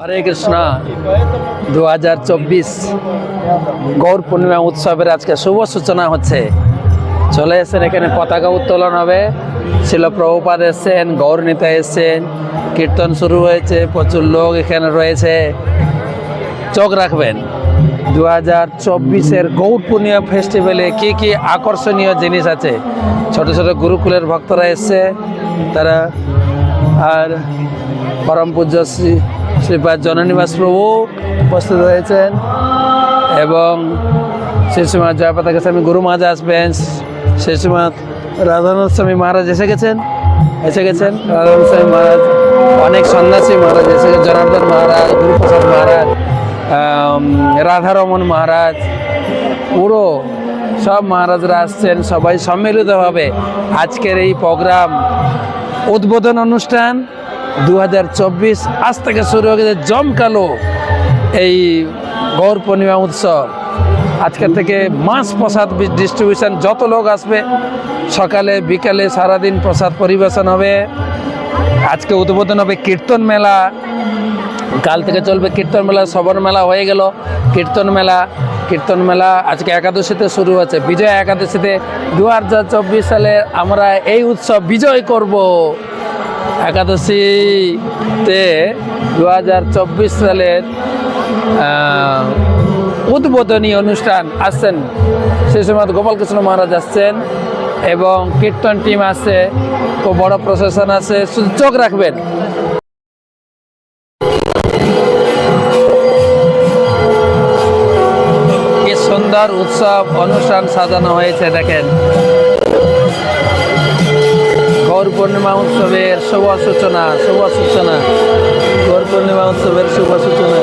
হরে কৃষ্ণ। দু হাজার চব্বিশ গৌর পূর্ণিমা উৎসবের আজকে শুভ সূচনা হচ্ছে। চলে এসেছেন এখানে পতাকা উত্তোলন হবে। ছিল প্রভুপাদ এসছেন, গৌর নেতা এসছেন, কীর্তন শুরু হয়েছে, প্রচুর লোক এখানে রয়েছে। চোখ রাখবেন দু হাজার চব্বিশের গৌর পূর্ণিমা ফেস্টিভ্যালে কী কী আকর্ষণীয় জিনিস আছে? ছোট ছোট গুরুকুলের ভক্তরা এসছে, তারা আর পরম পূজ্য শ্রী শ্রীপাদ জননিবাস প্রভু উপস্থিত হয়েছেন এবং শিশুমা জয়পতাকা স্বামী গুরু মহারাজ আসবেন শিশুমা রাধানাথ স্বামী মহারাজ এসে গেছেন এসে গেছেন। রাধানাথ স্বামী মহারাজ, অনেক সন্ন্যাসী মহারাজ এসে গেছেন, জনার্দন মহারাজ, গুরুপ্রসাদ মহারাজ রাধারমন মহারাজ, পুরো সব মহারাজরা আসছেন, সবাই সম্মিলিতভাবে আজকের এই প্রোগ্রাম উদ্বোধন অনুষ্ঠান। দু হাজার চব্বিশ আজ থেকে শুরু হয়ে গেছে জমকালো এই গৌর পূর্ণিমা উৎসব। আজকের থেকে মাস প্রসাদ ডিস্ট্রিবিউশন যত লোক আসবে, সকালে, বিকালে সারাদিন প্রসাদ পরিবেশন হবে। আজকে উদ্বোধন হবে কীর্তন মেলা। কাল থেকে চলবে কীর্তন মেলা সবর মেলা হয়ে গেল। কীর্তন মেলা কীর্তন মেলা আজকে একাদশীতে শুরু হচ্ছে বিজয় একাদশীতে দু হাজার চব্বিশ সালে আমরা এই উৎসব বিজয় করব। একাদশীতে দু হাজার চব্বিশ সালের উদ্বোধনী অনুষ্ঠান আসছেন সে সময় গোপালকৃষ্ণ মহারাজ আসছেন এবং কীর্তন টিম আছে বড় প্রশাসন আছে চোখ রাখবেন। সুন্দর উৎসব, অনুষ্ঠান সাজানো হয়েছে, দেখেন। পূর্ণিমা উৎসবের শুভ সূচনা শুভ সূচনা গৌর পূর্ণিমা উৎসবের শুভ সূচনা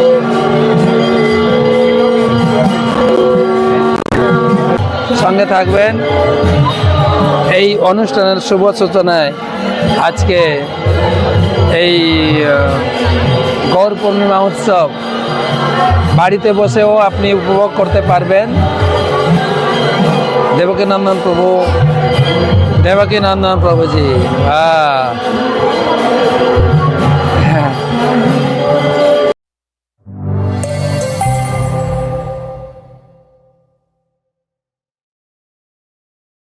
সঙ্গে থাকবেন এই অনুষ্ঠানের শুভ সূচনায় আজকে এই গৌর পূর্ণিমা উৎসব। বাড়িতে বসেও আপনি উপভোগ করতে পারবেন। দেবকী নন্দন প্রভু দেবকী নন্দন প্রভুজি। হ্যাঁ।